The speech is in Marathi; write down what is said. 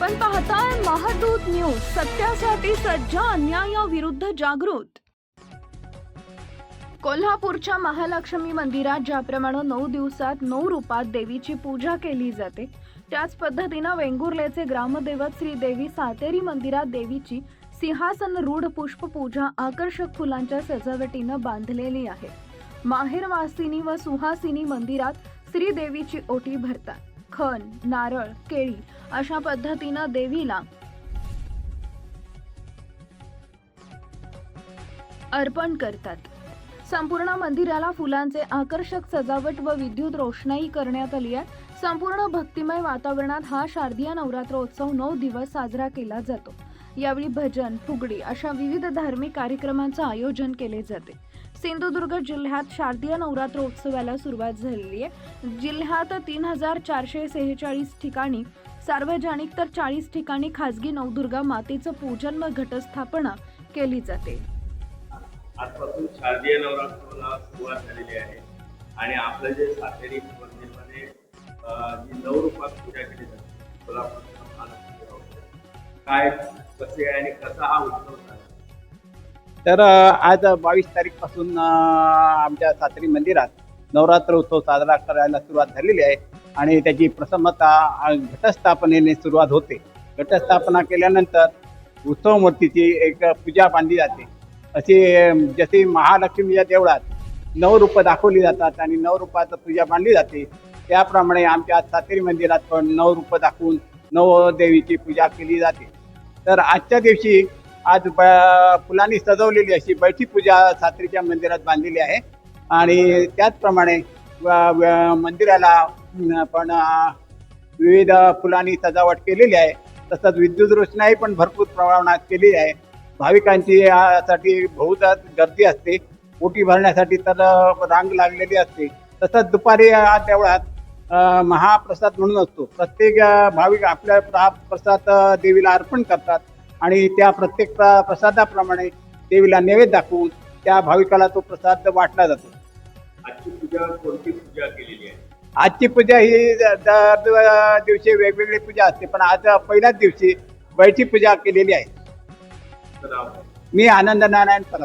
आपण पाहताय महादूत न्यूज सत्यासाठी सज्ज अन्यायाविरुद्ध जागृत. कोल्हापूरच्या महालक्ष्मी मंदिरात ज्याप्रमाणे नऊ दिवसात नऊ रूपात देवीची पूजा केली जाते त्याच पद्धतीनं वेंगुर्लेचे ग्रामदैवत श्री देवी सातेरी मंदिरात देवीची सिंहासन रूढ पुष्प पूजा आकर्षक फुलांच्या सजावटीनं बांधलेली आहे. माहेरवासिनी व सुहासिनी मंदिरात श्रीदेवीची ओटी भरतात. खण नारळ केळी अशा पद्धतीनं देवीला अर्पण करतात. संपूर्ण मंदिराला फुलांचे आकर्षक सजावट व विद्युत रोषणाई करण्यात आली आहे. संपूर्ण भक्तिमय वातावरणात हा शारदीय नवरात्रोत्सव नऊ दिवस साजरा केला जातो. यावेळी भजन फुगडी अशा विविध धार्मिक कार्यक्रमांचं आयोजन केले जाते. सिंधुदुर्ग जिल्ह्यात शारदीय नवरात्रोत्सवाला सुरुवात झालेली आहे. जिल्ह्यात तीन हजार चारशे सेहेचाळीस ठिकाणी सार्वजनिक तर चाळीस ठिकाणी खासगी नवदुर्गा मातेचं पूजन व घटस्थापना केली जाते. आजपासून शारदीय नवरात्राला सुरुवात झालेली आहे. आणि आपलं जे सातेरी मंदिरमध्ये जी नऊ रूपात पूजा केली जाते काय कसे आणि कसा हा उत्सव तर आज बावीस तारीखपासून पासून आमच्या सासरी मंदिरात नवरात्र उत्सव साजरा करायला सुरुवात झालेली आहे आणि त्याची प्रसन्नता घटस्थापनेने सुरुवात होते. घटस्थापना केल्यानंतर उत्सव मूर्तीची एक पूजा बांधली जाते. अशी जसे जशी महालक्ष्मीच्या देवळात नऊ रूपं दाखवली जातात आणि नऊ रूपाचं पूजा बांधली जाते त्याप्रमाणे आमच्या सातेरी मंदिरात पण नऊ रूपं दाखवून नवदेवीची पूजा केली जाते. तर आजच्या दिवशी आज ब- फुलांनी सजवलेली अशी बैठी पूजा सात्रीच्या मंदिरात बांधलेली आहे. आणि त्याचप्रमाणे मंदिराला पण विविध फुलांनी सजावट केलेली आहे. तसंच विद्युत रोषणाई पण भरपूर प्रमाणात केलेली आहे. भाविकांची यासाठी बहुधा गर्दी असते. ओटी भरण्यासाठी तर रांग लागलेली असते. तसंच दुपारी या देवळात महाप्रसाद म्हणून असतो. प्रत्येक भाविक आपल्या हा प्रसाद देवीला अर्पण करतात आणि त्या प्रत्येक प्र- प्रसादाप्रमाणे देवीला नैवेद्य दाखवून त्या भाविकाला तो प्रसाद वाटला जातो. आजची पूजा कोणती पूजा केलेली आहे? आजची पूजा ही दर दिवशी वेगवेगळी पूजा असते पण आज पहिल्याच दिवशी बैठी पूजा केलेली आहे. मी आनंद नारायण परब.